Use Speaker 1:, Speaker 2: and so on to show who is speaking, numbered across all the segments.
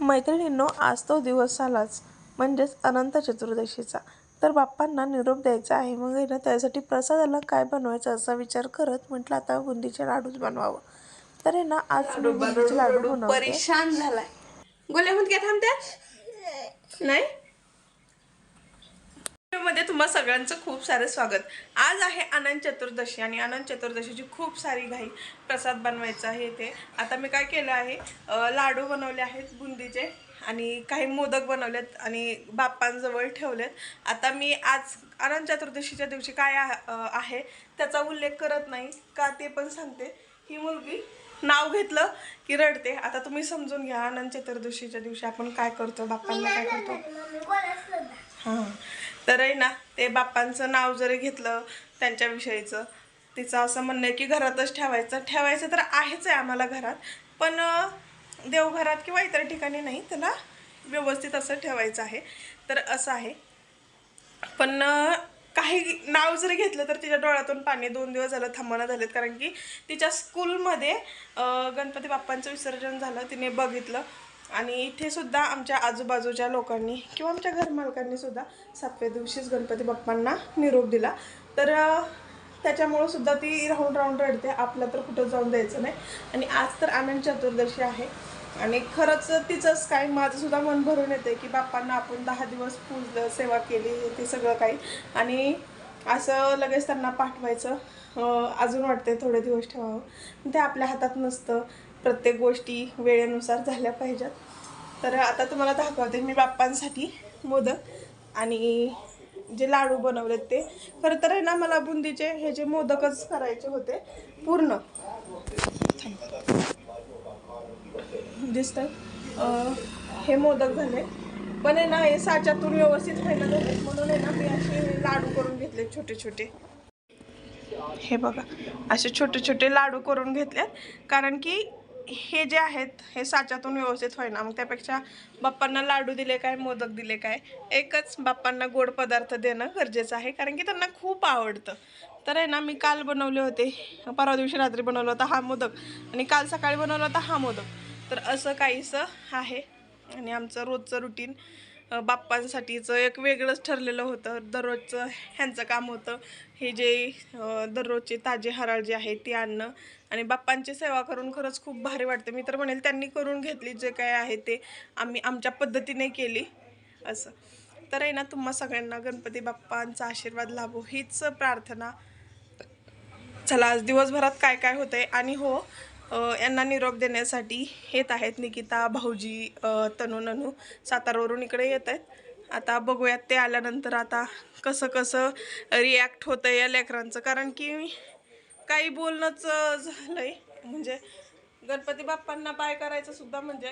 Speaker 1: मैत्रिणींनो आज तो दिवस आलाच. म्हणजेच अनंत चतुर्दशीचा. तर बाप्पांना निरोप द्यायचा आहे. मग ना त्यासाठी प्रसादाला काय बनवायचं असा विचार करत म्हटलं आता बुंदीचे लाडूच बनवावं. तर आहे ना आज बुंदीचे लाडू बनवते.
Speaker 2: परेशान झालाय. गोल्यामध्ये काय थांबत्यात? नाही? मध्ये तुम्हा सगळ्यांचं खूप सारं स्वागत. आज आहे अनंत चतुर्दशी आणि अनंत चतुर्दशीची खूप सारी घाई प्रसाद बनवायचा आहे ते आता मी काय केलं आहे लाडू बनवले आहेत बुंदीचे आणि काही मोदक बनवलेत आणि बाप्पांजवळ ठेवलेत. आता मी आज अनंत चतुर्दशीच्या दिवशी काय आहे त्याचा उल्लेख करत नाही का ते पण सांगते. ही मुलगी नाव घेतलं की रडते. आता तुम्ही समजून घ्या अनंत चतुर्दशीच्या दिवशी आपण काय करतो बाप्पांना काय करतो? हां. तर आहे ना ते बाप्पांचं नाव जरी घेतलं त्यांच्याविषयीचं तिचं असं म्हणणं आहे की घरातच ठेवायचं. ठेवायचं तर आहेच आहे आम्हाला घरात पण देवघरात किंवा इतर ठिकाणी नाही त्याला व्यवस्थित असं ठेवायचं आहे. तर असं आहे. पण काही नाव जरी घेतलं तर तिच्या डोळ्यातून पाणी दोन दिवस झालं थांबणं झालेत. कारण की तिच्या स्कूलमध्ये गणपती बाप्पांचं विसर्जन झालं तिने बघितलं. आणि इथे सुद्धा आमच्या आजूबाजूच्या लोकांनी किंवा आमच्या घरमालकांनी सुद्धा सातव्या दिवशीच गणपती बाप्पांना निरोप दिला. तर त्याच्यामुळं सुद्धा ती राहून राहून रडते. आपलं तर कुठं जाऊन द्यायचं नाही. आणि आज तर आनंद चतुर्दशी आहे. आणि खरंच तिचंच काय माझंसुद्धा मन भरून येते की बाप्पांना आपण दहा दिवस पूजलं सेवा केली ते सगळं काही. आणि असं लगेच त्यांना पाठवायचं. अजून वाटते थोडे दिवस ठेवावं. ते आपल्या हातात नसतं. प्रत्येक गोष्टी वेळेनुसार झाल्या पाहिजेत. तर आता तुम्हाला दाखवते मी बाप्पांसाठी मोदक आणि जे लाडू बनवलेत ते. खरं तर आहे ना मला बुंदीचे हे जे मोदकच करायचे होते पूर्ण. दिसत हे मोदक झाले. पण आहे ना हे साच्यातून व्यवस्थित व्हायला झाले म्हणून आहे ना मी असे लाडू करून घेतले छोटे छोटे. हे बघा असे छोटे छोटे लाडू करून घेतलेत. कारण की हे जे आहेत हे साच्यातून व्यवस्थित होईना. मग त्यापेक्षा बाप्पांना लाडू दिले काय मोदक दिले काय एकच बाप्पांना गोड पदार्थ देणं गरजेचं आहे. कारण की त्यांना खूप आवडतं. तर आहे ना मी काल बनवले होते. परवा दिवशी रात्री बनवलं होता हा मोदक. आणि काल सकाळी बनवला होता हा मोदक. तर असं काहीसं आहे. आणि आमचं रोजचं रुटीन बाप्पांसाठीचं एक वेगळंच ठरलेलं होतं. दररोजचं ह्यांचं काम होतं. हे जे दररोजचे ताजे हराळ जे आहे ते आणणं. आणि बाप्पांची सेवा करून खरंच खूप भारी वाटते. मी तर म्हणेल त्यांनी करून घेतली जे काय आहे ते आम्ही आमच्या पद्धतीने केली. असं. तर आहे ना तुम्हा सगळ्यांना गणपती बाप्पांचा आशीर्वाद लाभो हीच प्रार्थना. चला आज दिवसभरात काय काय होतंय? आणि हो यांना निरोप देण्यासाठी येत आहेत निकिता भाऊजी तनू ननू. सातारावरून इकडे येत आहेत. आता बघूयात ते आल्यानंतर आता कसं कसं रिॲक्ट होतं या लेकरांचं. कारण की काही बोलणंच झालं झालंय. म्हणजे गणपती बाप्पांना पाय करायचं सुद्धा म्हणजे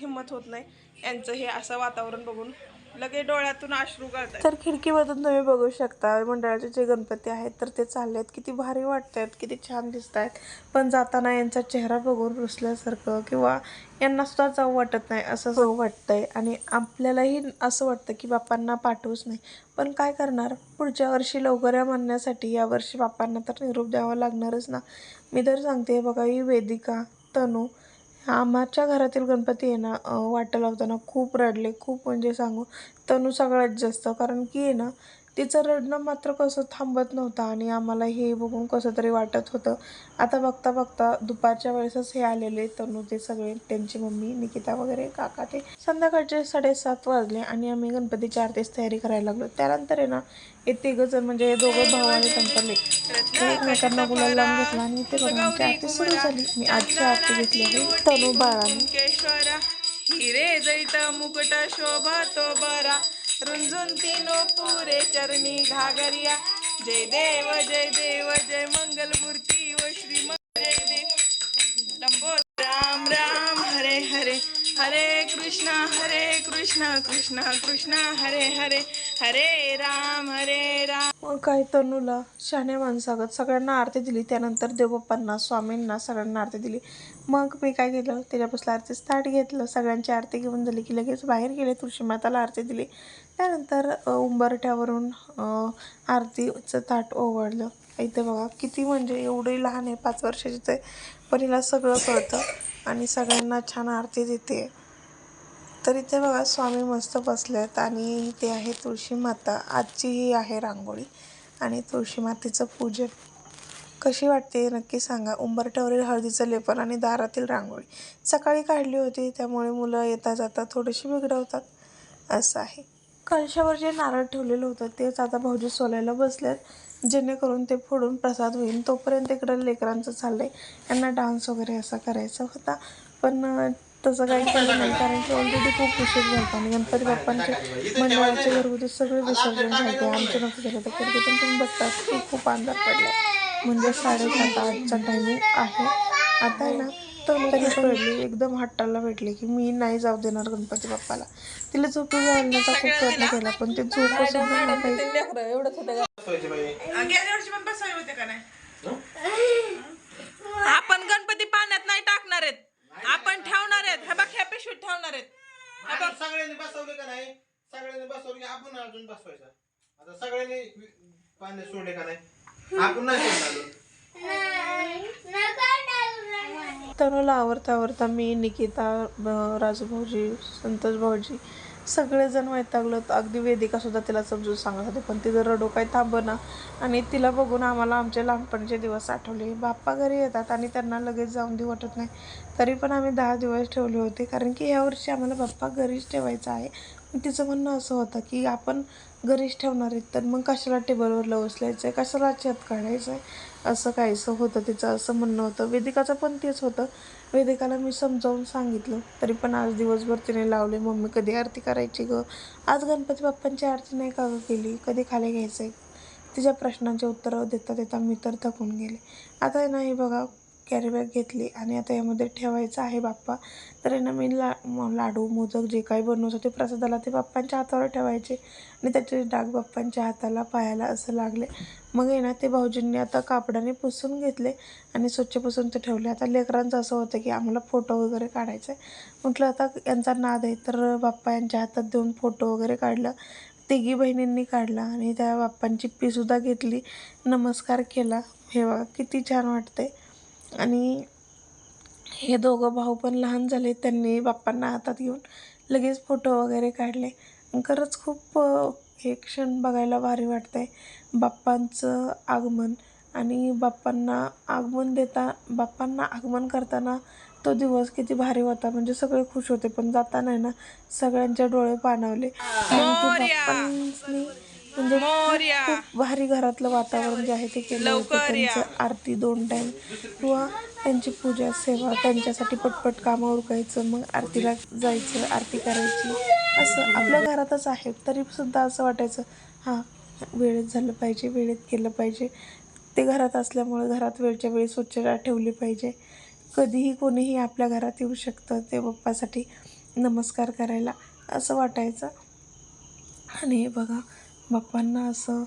Speaker 2: हिंमत होत नाही. यांचं हे असं वातावरण बघून. लगे डोळ्यातून अश्रू गळतात
Speaker 1: तर खिडकीमधून तुम्ही बघू शकता मंडळाचे जे गणपती आहेत तर ते चालले आहेत किती भारी वाटत आहेत किती छान दिसत आहेत पण जाताना यांचा चेहरा बघून रुसल्यासारखं किंवा यांना सुद्धा जाऊ वाटत नाही असं जाऊ वाटतंय. आणि आपल्यालाही असं वाटतं की बाप्पांना पाठवूच नाही. पण काय करणार? पुढच्या वर्षी लवकर या म्हणण्यासाठी या वर्षी बाप्पांना तर निरोप द्यावा लागणारच ना. मी तर सांगते बघा ही वेदिका तनू आमच्या घरातील गणपती आहे ना अं, लावताना खूप रडले. खूप म्हणजे सांगू तनू सगळ्यात जास्त. कारण की आहे ना तिचं रडणं मात्र कसं थांबत नव्हतं आणि आम्हाला हे बघून कसं तरी वाटत होतं. आता बघता बघता दुपारच्या वेळेसच हे आलेले तनू ते सगळे त्यांची मम्मी निकिता वगैरे काका ते संध्याकाळचे साडेसात वाजले आणि आम्ही गणपतीची आरतीस तयारी करायला लागलो. त्यानंतर आहे ना हे तिघं जण म्हणजे हे दोघं भाऊ आणि त्यांचा एकमेकांना गुलाल लावून घेतला आणि ते बघण्याची आरती सुरू झाली. मी आजची आरती घेतली आहे तनू बाळाने.
Speaker 2: हिरे जैत मुकुट शोभा तो बरा. रुंजून तीनो पुरे चरणी घागरिया. जय देव जय देव जय मंगल मूर्ती व श्री जय देव. लंबो राम राम हरे हरे. हरे कृष्णा हरे कृष्णा कृष्णा कृष्णा हरे हरे. हरे राम हरे राम.
Speaker 1: मग काय तनूला शहाण्या माणसागत सगळ्यांना आरती दिली. त्यानंतर देवबाप्पांना स्वामींना सगळ्यांना आरती दिली. मग मी काय केलं? त्याच्यापासून आरती ताट घेतलं. सगळ्यांची आरती घेऊन झाली की लगेच बाहेर गेले. तुळशी माताला आरती दिली. त्यानंतर उंबरठ्यावरून आरतीचं ताट ओवाळलं. इथे बघा किती म्हणजे एवढी लहान आहे पाच वर्षाची ते. पण हिला सगळं कळतं आणि सगळ्यांना छान आरती देते. तर इथे बघा स्वामी मस्त आहेत आणि ते आहे तुळशी माता. आजची ही आहे रांगोळी आणि तुळशी मातेचं पूजन. कशी वाटते नक्की सांगा. उंबरठ्यावरील हळदीचं लेपन आणि दारातील रांगोळी. सकाळी काढली होती त्यामुळे मुलं येता जाता थोडीशी बिघडवतात. असं आहे. कळशावर जे नारळ ठेवलेलं होतं तेच आता भाऊजी सोलायला बसलेत. जेणेकरून ते फोडून प्रसाद होईल. तोपर्यंत इकडं लेकरांचं चाललंय. यांना डान्स वगैरे असा करायचा होता. पण तसं काही केलं नाही. कारण की ऑलरेडी खूप उशीर झाला आणि गणपती बाप्पांचे मंडळाचे घरगुती सगळे विसर्जन झाले आमचे नव्हतं झालं तर कधी तुम्ही बघतात की खूप अंधार पडला म्हणजे साडेसात आठचा टायमिंग आहे. आता आहे ना तनु तरी पडली एकदम हट्टाला भेटली की मी नाही जाऊ देणार गणपती बाप्पाला. तिला झोपी घालण्याचा खूप प्रयत्न केला पण ते झोप सुद्धा नाही काही.
Speaker 2: गेल्या वर्षी पण बसावे होते का नाही? आपण गणपती पाण्यात नाही टाकणार आहेत. आपण ठेवणार आहेत. हे बघ ह्या पिशवीत ठेवणार आहेत.
Speaker 3: सगळ्यांनी बसवले का नाही? सगळ्यांनी बसवले की आपण अजून बसवायचा? आता सगळ्यांनी पाण्यात सोडले का नाही? आपण नाही सोडलं अजून.
Speaker 1: तनुला आवडता आवडता मी निकिता राजूभाऊजी संतोष भाऊजी सगळेजण वैतागलो अगदी वेदिका सुद्धा तिला समजून सांगत होते पण तिचं रडो काय थांबना आणि तिला बघून आम्हाला आमचे लहानपणीचे दिवस आठवले. बाप्पा घरी येतात आणि त्यांना लगेच जाऊन देऊ वाटत नाही. तरी पण आम्ही दहा दिवस ठेवले होते कारण की यावर्षी आम्हाला बाप्पा घरीच ठेवायचा आहे. तिचं म्हणणं असं होतं की आपण घरीच ठेवणार आहेत तर मग कशाला टेबलवर उचलायचं आहे कशाला छत काढायचं आहे असं काहीसं होतं तिचं असं म्हणणं होतं. वेदिकाचं पण तेच होतं. वेदिकाला मी समजावून सांगितलं तरी पण आज दिवसभर तिने लावले. मम्मी कधी आरती करायची ग? आज गणपती बाप्पांची आरती नाही का केली? कधी खाली घ्यायचं आहे तिच्या प्रश्नांची उत्तरं देता देता मी तर थकून गेले. आता नाही बघा कॅरीबॅग घेतली आणि आता यामध्ये ठेवायचं आहे बाप्पा. तर आहे ना मी ला म- लाडू मोदक जे काही बनवत होते प्रसादाला ते बाप्पांच्या हातावर ठेवायचे आणि त्याचे डाग बाप्पांच्या हाताला पायाला असं लागले. मग आहे ना ते भाऊजींनी आता कापडाने पुसून घेतले आणि स्वच्छ पुसून ते ठेवले. आता लेकरांचं असं होतं की आम्हाला फोटो वगैरे काढायचा आहे. म्हटलं आता यांचा नाद आहे तर बाप्पा यांच्या हातात देऊन फोटो वगैरे काढलं. तिघी बहिणींनी काढला आणि त्या बाप्पांची पीसुद्धा घेतली. नमस्कार केला. हे बघा किती छान वाटते आणि हे दोघं भाऊ पण लहान झाले त्यांनी बाप्पांना हातात घेऊन लगेच फोटो वगैरे काढले. खरंच खूप हे क्षण बघायला भारी वाटतंय. बाप्पांचं आगमन आणि बाप्पांना आगमन देता बाप्पांना आगमन करताना तो दिवस किती भारी होता. म्हणजे सगळे खुश होते पण जाताना आहे ना सगळ्यांचे डोळे पाणावले. बाप्पांनी म्हणजे. खूप भारी घरातलं वातावरण जे आहे ते केलं होतं. त्यांचं आरती दोन टाईम किंवा त्यांची पूजा सेवा त्यांच्यासाठी पटपट कामं उरकायचं मग आरतीला जायचं आरती करायची. असं आपल्या घरातच आहे. तरी सुद्धा असं वाटायचं हां वेळेत झालं पाहिजे वेळेत केलं पाहिजे. ते घरात असल्यामुळे घरात वेळच्या वेळी स्वच्छता ठेवली पाहिजे. कधीही कोणीही आपल्या घरात येऊ शकतं ते बाप्पासाठी नमस्कार करायला असं वाटायचं. आणि हे बघा बाप्पांना असं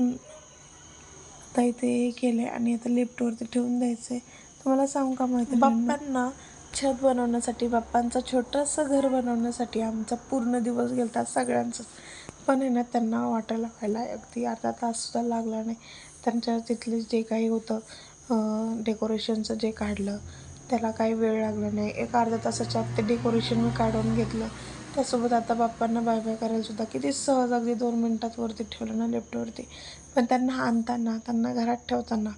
Speaker 1: आता इथे हे केलंय आणि आता लिफ्टवरती ठेवून द्यायचंय. तुम्हाला सांगू का माहिती बाप्पांना छत बनवण्यासाठी बाप्पांचं छोटंसं घर बनवण्यासाठी आमचा पूर्ण दिवस गेलता सगळ्यांचं. पण आहे ना त्यांना वाटायला व्हायला अगदी अर्धा ताससुद्धा लागला नाही. त्यांच्या तिथले जे काही होतं डेकोरेशनचं जे काढलं त्याला काही वेळ लागला नाही. एक अर्धा तासाच्या आत ते डेकोरेशन मी काढून घेतलं. त्यासोबत आता बाप्पांना बाय बाय करायला सुद्धा किती सहज अगदी दोन मिनटात वरती ठेवलं ना लेफ्टवरती पण त्यांना आणताना त्यांना घरात ठेवताना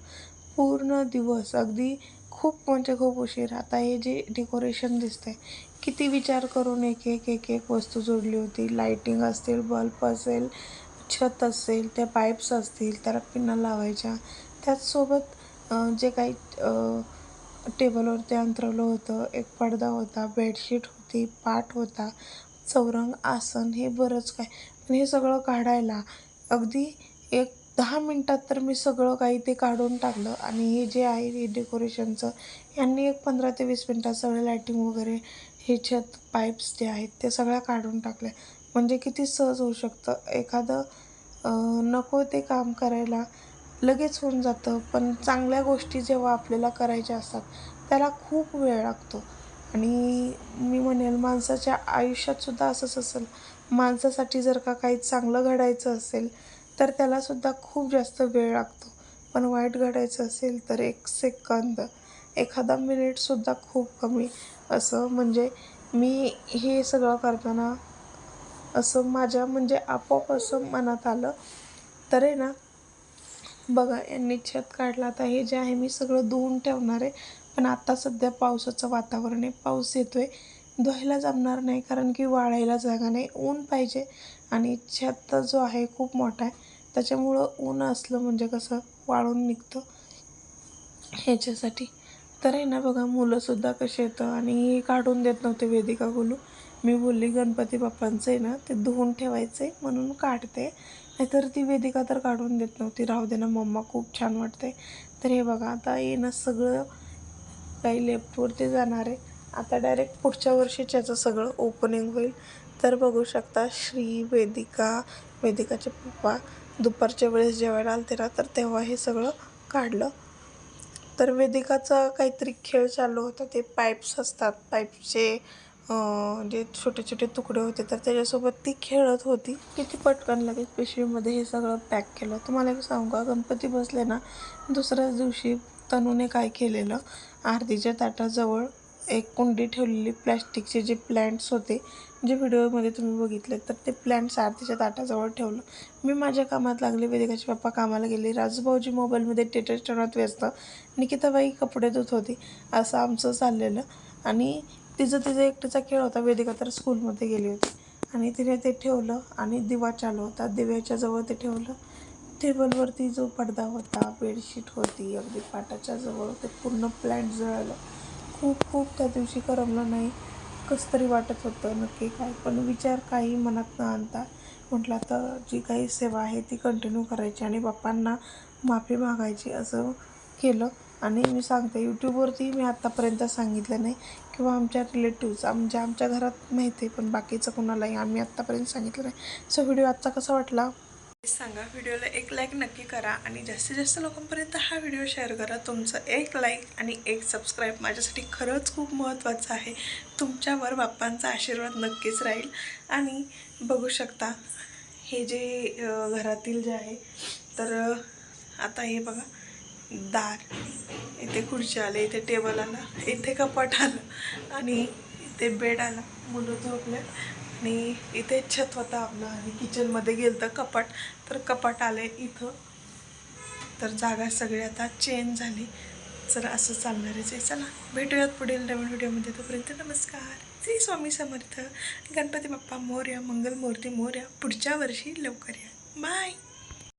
Speaker 1: पूर्ण दिवस अगदी खूप म्हणजे खूप उशीर. आता हे जे डेकोरेशन दिसतंय किती विचार करून एक एक एक एक वस्तू जोडली होती. लाईटिंग असतील बल्ब असेल छत असेल त्या पाईप्स असतील त्याला पिन्ना लावायच्या. त्याचसोबत जे काही टेबलवरती अंतरवलं होतं एक पडदा होता बेडशीट होती पाट होता चौरंग आसन हे बरंच काय. पण हे सगळं काढायला अगदी एक दहा मिनटात तर मी सगळं काही ते काढून टाकलं. आणि हे जे आहे हे डेकोरेशनचं यांनी एक पंधरा ते वीस मिनटात सगळं लायटिंग वगैरे हे छत पाईप्स जे आहेत ते सगळ्या काढून टाकल्या. म्हणजे किती सहज होऊ शकतं. एखादं नको ते काम करायला लगेच होऊन जातं. पण चांगल्या गोष्टी जेव्हा आपल्याला करायच्या असतात त्याला खूप वेळ लागतो. आणि मी म्हणेल माणसाच्या आयुष्यातसुद्धा असंच असेल. माणसासाठी जर का काही चांगलं घडायचं असेल तर त्यालासुद्धा खूप जास्त वेळ लागतो. पण वाईट घडायचं असेल तर एक सेकंद एखादा मिनिटसुद्धा खूप कमी. असं म्हणजे मी हे सगळं करताना असं माझ्या म्हणजे आपोआप असं मनात आलं. तर आहे ना बघा यांनी छत काढला. आता हे जे आहे मी सगळं धुवून ठेवणार आहे. पण आता सध्या पावसाचं वातावरण आहे. पाऊस येतो आहे धुवायला जमणार नाही कारण की वाळायला जागा नाही. ऊन पाहिजे आणि छत जो आहे खूप मोठा आहे. त्याच्यामुळं ऊन असलं म्हणजे कसं वाळून निघतं ह्याच्यासाठी. तर आहे ना बघा मुलंसुद्धा कसे येतं आणि हे काढून देत नव्हते वेदिका बोलू मी बोलली गणपती बाप्पांचं आहे ना ते धुवून ठेवायचं आहे म्हणून काढते. नाहीतर ती वेदिका तर काढून देत नव्हती. राहू दे ना मम्मा खूप छान वाटते तर हे बघा आता येणं सगळं काही लेफ्टवरती जाणार आहे. आता डायरेक्ट पुढच्या वर्षीच याचं सगळं ओपनिंग होईल. तर बघू शकता श्री वेदिका वेदिकाचे पप्पा दुपारच्या वेळेस जेवायला आलते ना तर तेव्हा हे सगळं काढलं. तर वेदिकाचा काहीतरी खेळ चालू होता ते पाईप्स असतात. पाईपचे जे छोटे छोटे तुकडे होते तर त्याच्यासोबत ती खेळत होती. किती पटकन लगेच पिशवीमध्ये हे सगळं पॅक केलं. तुम्हाला एक सांगू का? गणपती बसले ना दुसऱ्याच दिवशी तनूने काय केलेलं? आरतीच्या ताटाजवळ एक कुंडी ठेवलेली प्लॅस्टिकचे जे प्लॅन्ट्स होते जे व्हिडिओमध्ये तुम्ही बघितले तर ते प्लॅन्ट्स आरतीच्या ताटाजवळ ठेवलं. मी माझ्या कामात लागले वेदिकाचे पप्पा कामाला गेले. राजूभाऊजी मोबाईलमध्ये टेटर ठेवण्यात व्यस्त. निकिताबाई कपडे धुत होती. असं आमचं चाललेलं. आणि तिचं तिचा एकटीचा खेळ होता. वेदिका तर स्कूलमध्ये गेली होती. आणि तिने ते ठेवलं आणि दिवा चालू होता. दिव्याच्या जवळ ते ठेवलं. टेबलवरती जो पडदा होता बेडशीट होती अगदी पाटाच्या जवळ ते पूर्ण प्लॅन्ट जळालं. खूप खूप त्या दिवशी करमलं नाही. कसं तरी वाटत होतं नक्की काय? पण विचार काही मनात न आणता म्हटलं आता जी काही सेवा आहे ती कंटिन्यू करायची आणि बाप्पांना माफी मागायची असं केलं. आणि मी सांगते यूट्यूबवरती मी आत्तापर्यंत सांगितलं नाही किंवा आमच्या रिलेटिव्ज आमच्या आमच्या घरात माहिती आहे पण बाकीचं कोणालाही आम्ही आत्तापर्यंत सांगितलं नाही. सो व्हिडिओ आजचा कसा वाटला?
Speaker 2: सांगा व्हिडिओला एक लाईक नक्की करा आणि जास्तीत जास्त लोकांपर्यंत हा व्हिडिओ शेअर करा. तुमचं एक लाईक आणि एक सबस्क्राईब माझ्यासाठी खरंच खूप महत्त्वाचं आहे. तुमच्यावर बाप्पांचा आशीर्वाद नक्कीच राहील. आणि बघू शकता हे जे घरातील जे आहे तर आता हे बघा दार. इथे खुर्ची आले इथे टेबल आला इथे कपाट आलं आणि इथे बेड आला. मुलं झोपले आणि इथे छत होता आपलं आणि किचनमध्ये गेलं तर कपाट. तर कपाट आले इथं. तर जागा सगळी आता चेंज झाली. तर असं चालणारच आहे. चला भेटूयात पुढील नवीन व्हिडिओमध्ये तोपर्यंत नमस्कार. श्री स्वामी समर्थ. गणपती बाप्पा मोर्या मंगलमूर्ती मोर्या. पुढच्या वर्षी लवकर या. बाय